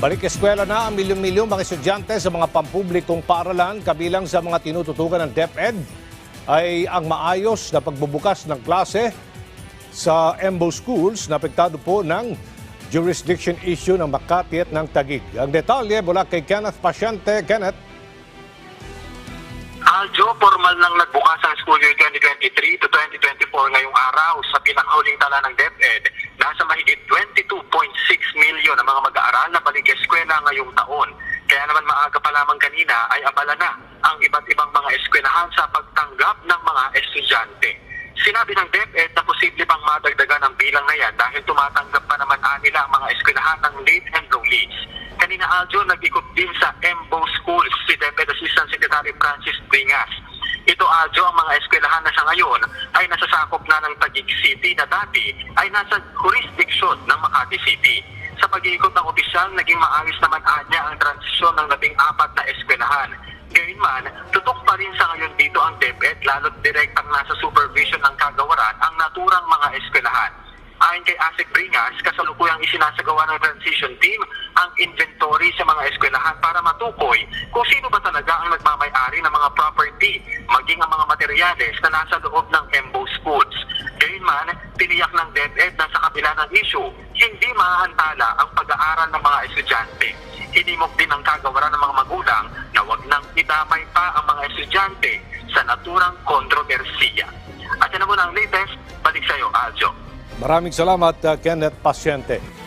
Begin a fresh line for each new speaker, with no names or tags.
Balik eskwela na ang milyong-milyong mga estudyante sa mga pampublikong paaralan kabilang sa mga tinututukan ng DepEd ay ang maayos na pagbubukas ng klase sa EMBO schools na apektado po ng jurisdiction issue ng Makati at ng Tagig. Ang detalye mula kay Kenneth Pasyente. Kenneth,
Aljo, formal nang nagbukas ang school year tala ng DepEd. Nasa mahigit 22.6 milyon ang mga mag-aaral na balik eskwela ngayong taon. Kaya naman maaga pa lamang kanina ay abala na ang iba't ibang mga eskwelahan sa pagtanggap ng mga estudyante. Sinabi ng DepEd na posible pang madagdagan ang bilang na yan dahil tumatanggap pa naman nila ang mga eskwelahan ng late enrollees. Kanina Aljo, nag-ikot din sa EMBO Schools si DepEd Assistant Secretary Francis Bringas. Aljo, ang mga eskwelahan na sa ngayon ay nasasakop na ng Taguig City na dati ay nasa jurisdiction ng Makati City. Sa pag-iikot ng opisyal, naging maayos naman anya ang transisyon ng labing apat na eskwelahan. Gayunman, tutok pa rin sa ngayon dito ang DepEd lalo't direktang nasa supervision ng kagawaran ang naturang mga eskwelahan. Ayon kay Asik Bringas, kasalukuyang isinasagawa ng transition team ang inventory sa mga eskwelahan para matukoy kung sino ba talaga ang nagmamayari ng mga property, materyales na nasa loob ng EMBO schools. Gayunman, tiniyak ng DepEd na sa kabila ng issue, hindi maahantala ang pag-aaral ng mga estudyante. Hinimok din ng kagawaran ng mga magulang na wag nang idamay pa ang mga estudyante sa naturang kontrobersiya. At yan na ang latest. Balik sa iyo, Aljo.
maraming salamat uh, Kenneth Pasyente.